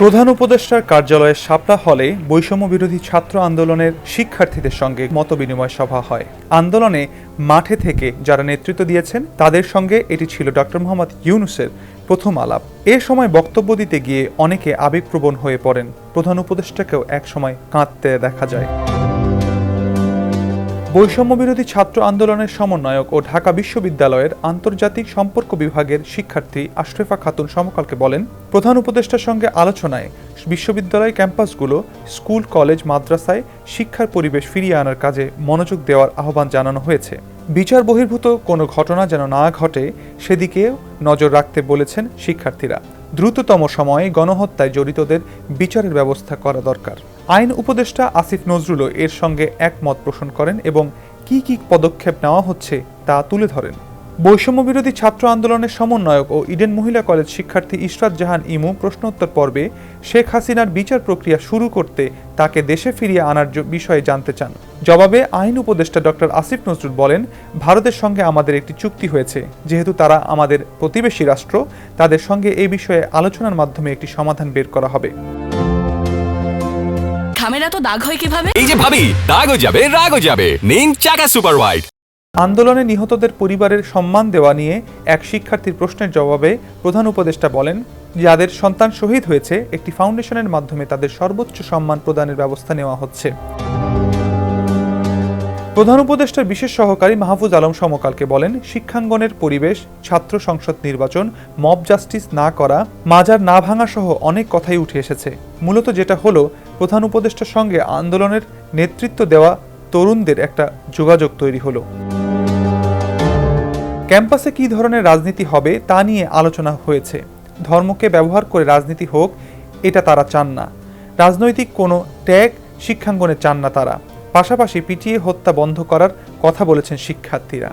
প্রধান উপদেষ্টার কার্যালয়ের শাপলা হলে বৈষম্য বিরোধী ছাত্র আন্দোলনের শিক্ষার্থীদের সঙ্গে মতবিনিময় সভা হয়। আন্দোলনে মাঠে থেকে যারা নেতৃত্ব দিয়েছেন, তাদের সঙ্গে এটি ছিল ডক্টর মোহাম্মদ ইউনুসের প্রথম আলাপ। এ সময় বক্তব্য দিতে গিয়ে অনেকে আবেগপ্রবণ হয়ে পড়েন। প্রধান উপদেষ্টাকেও একসময় কাঁদতে দেখা যায়। বৈষম্য বিরোধী ছাত্র আন্দোলনের সমন্বয়ক ও ঢাকা বিশ্ববিদ্যালয়ের আন্তর্জাতিক সম্পর্ক বিভাগের শিক্ষার্থী আশরেফা খাতুন সমকালকে বলেন, প্রধান উপদেষ্টার সঙ্গে আলোচনায় বিশ্ববিদ্যালয় ক্যাম্পাসগুলো স্কুল, কলেজ, মাদ্রাসায় শিক্ষার পরিবেশ ফিরিয়ে আনার কাজে মনোযোগ দেওয়ার আহ্বান জানানো হয়েছে। বিচার বহির্ভূত কোনো ঘটনা যেন না ঘটে, সেদিকেও নজর রাখতে বলেছেন শিক্ষার্থীরা। দ্রুততম সময়ে গণহত্যায় জড়িতদের বিচারের ব্যবস্থা করা দরকার। আইন উপদেষ্টা আসিফ নজরুলও এর সঙ্গে একমত পোষণ করেন এবং কি কি পদক্ষেপ নেওয়া হচ্ছে তা তুলে ধরেন। বৈষম্য বিরোধী ছাত্র আন্দোলনের সমন্বয়ক ও ইডেন মহিলা কলেজ শিক্ষার্থী ইশরাত জাহান ইমু প্রশ্নোত্তর পর্বে শেখ হাসিনার বিচার প্রক্রিয়া শুরু করতে তাকে দেশে ফিরিয়ে আনার বিষয়ে জানতে চান। জবাবে আইন উপদেষ্টা ডক্টর আসিফ নজরুল বলেন, ভারতের সঙ্গে আমাদের একটি চুক্তি হয়েছে। যেহেতু তারা আমাদের প্রতিবেশী রাষ্ট্র, তাদের সঙ্গে এ বিষয়ে আলোচনার মাধ্যমে একটি সমাধান বের করা হবে। খামেরা তো দাগ হয় কীভাবে? এই যে ভাবি দাগও যাবে রাগও যাবে। নিন চাকা সুপার হোয়াইট আন্দোলনে নিহতদের পরিবারের সম্মান দেওয়া নিয়ে এক শিক্ষার্থীর প্রশ্নের জবাবে প্রধান উপদেষ্টা বলেন যাদের সন্তান শহীদ হয়েছে একটি ফাউন্ডেশনের মাধ্যমে তাদের সর্বোচ্চ সম্মান প্রদানের ব্যবস্থা নেওয়া হচ্ছে। প্রধান উপদেষ্টার বিশেষ সহকারী মাহফুজ আলম সমকালকে বলেন শিক্ষাঙ্গনের পরিবেশ ছাত্র সংসদ নির্বাচন মব জাস্টিস না করা মাজার না ভাঙা সহ অনেক কথাই উঠে এসেছে। মূলত যেটা হলো প্রধান উপদেষ্টার সঙ্গে আন্দোলনের নেতৃত্ব দেওয়া তরুণদের একটা যোগাযোগ তৈরি হলো। ক্যাম্পাসে কী ধরনের রাজনীতি হবে তা নিয়ে আলোচনা হয়েছে। ধর্মকে ব্যবহার করে রাজনীতি হোক, এটা তারা চান না। রাজনৈতিক কোনো ট্যাগ শিক্ষাঙ্গনে চান না তারা। পাশাপাশি পিটিয়ে হত্যা বন্ধ করার কথা বলেছেন শিক্ষার্থীরা।